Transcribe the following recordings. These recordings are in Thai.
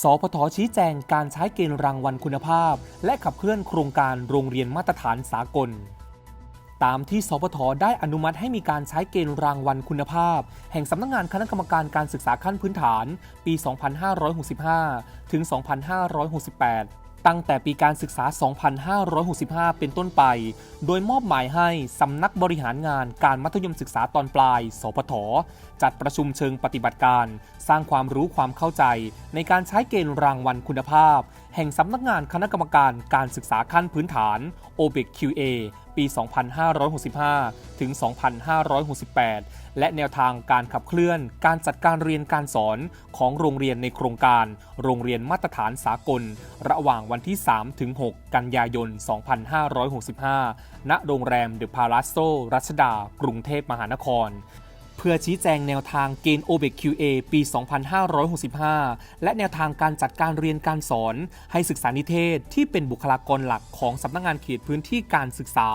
สพทชี้แจงการใช้เกณฑ์รางวัลคุณภาพ และขับเคลื่อนโครงการโรงเรียนมาตรฐานสากล ตามที่สพทได้อนุมัติให้มีการใช้เกณฑ์รางวัลคุณภาพ แห่งสำนักงานคณะกรรมการการศึกษาขั้นพื้นฐาน ปี 2565 ถึง 2568 ตั้งแต่ปีการศึกษา 2565 เป็นต้นไป โดยมอบหมายให้สำนักบริหารงานการมัธยมศึกษาตอนปลาย สพท จัดประชุมเชิงปฏิบัติการ สร้างความรู้ความเข้าใจในการใช้เกณฑ์รางวัลคุณภาพแห่งสำนักงานคณะกรรมการการศึกษาขั้นพื้นฐาน OBEQA ปี 2565 ถึง 2568 และแนวทางการขับเคลื่อนการจัดการเรียนการสอนของโรงเรียนในโครงการ โรงเรียนมาตรฐานสากล ระหว่างวันที่ 3 ถึง 6 กันยายน 2565 ณ โรงแรมเดอะพาราโซรัชดา กรุงเทพมหานคร เพื่อชี้แจงแนวทางเกณฑ์ OBEQA ปี 2565 และแนวทางการจัดการเรียนการสอน ให้ศึกษานิเทศที่เป็นบุคลากรหลักของสำนักงานเขตพื้นที่การศึกษา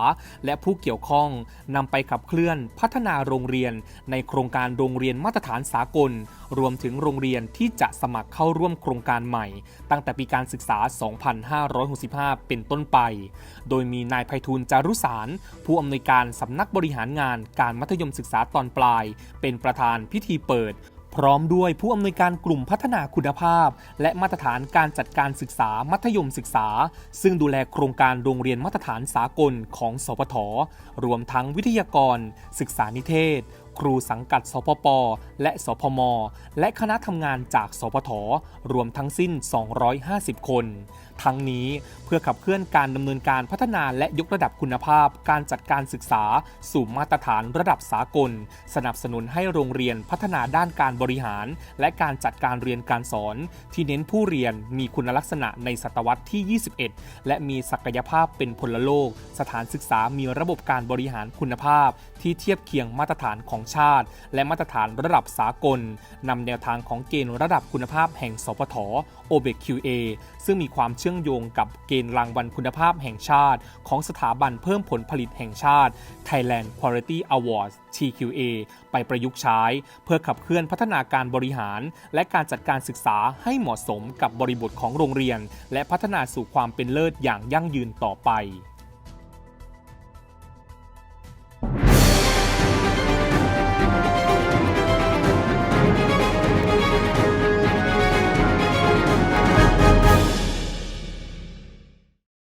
และผู้เกี่ยวข้องนำไปขับเคลื่อนพัฒนาโรงเรียน ในโครงการโรงเรียนมาตรฐานสากล รวมถึงโรงเรียนที่จะสมัครเข้าร่วมโครงการใหม่ ตั้งแต่ปีการศึกษา 2565 เป็นต้นไป โดยมีนายไพฑูรย์จารุสาร ผู้อำนวยการสำนักบริหารงานการมัธยมศึกษาตอนปลายเป็นประธานพิธีเปิด พร้อมด้วยผู้อำนวยการกลุ่มพัฒนาคุณภาพ และมาตรฐานการจัดการศึกษามัธยมศึกษา ซึ่งดูแลโครงการโรงเรียนมาตรฐานสากลของสพทรวมทั้งวิทยากร ศึกษานิเทศ ครูสังกัดสพป และสพม และคณะทำงานจากสพทรวมทั้งสิ้น 250 คน ทั้งนี้เพื่อขับเคลื่อนการดำเนินการพัฒนาและยกระดับคุณภาพการจัดการศึกษา สู่มาตรฐานระดับสากล สนับสนุนให้โรงเรียนพัฒนาด้านการบริหาร และการจัดการเรียนการสอน ที่เน้นผู้เรียนมีคุณลักษณะในศตวรรษที่ 21 และมีศักยภาพเป็นพลโลก สถานศึกษามีระบบการบริหารคุณภาพ ที่เทียบเคียงมาตรฐานของชาติ และมาตรฐานระดับสากลนำแนวทางของเกณฑ์ระดับคุณภาพแห่งสพท o b e q a ซึ่งมีความเชื่อมโยงกับเกณฑ์รางวัลคุณภาพแห่งชาติ ของสถาบันเพิ่มผลผลิตแห่งชาติ Thailand Quality Awards TQA ไปประยุกต์ใช้ เพื่อขับเคลื่อนพัฒนาการบริหาร และการจัดการศึกษาให้เหมาะสมกับบริบทของโรงเรียน และพัฒนาสู่ความเป็นเลิศอย่างยั่งยืนต่อไป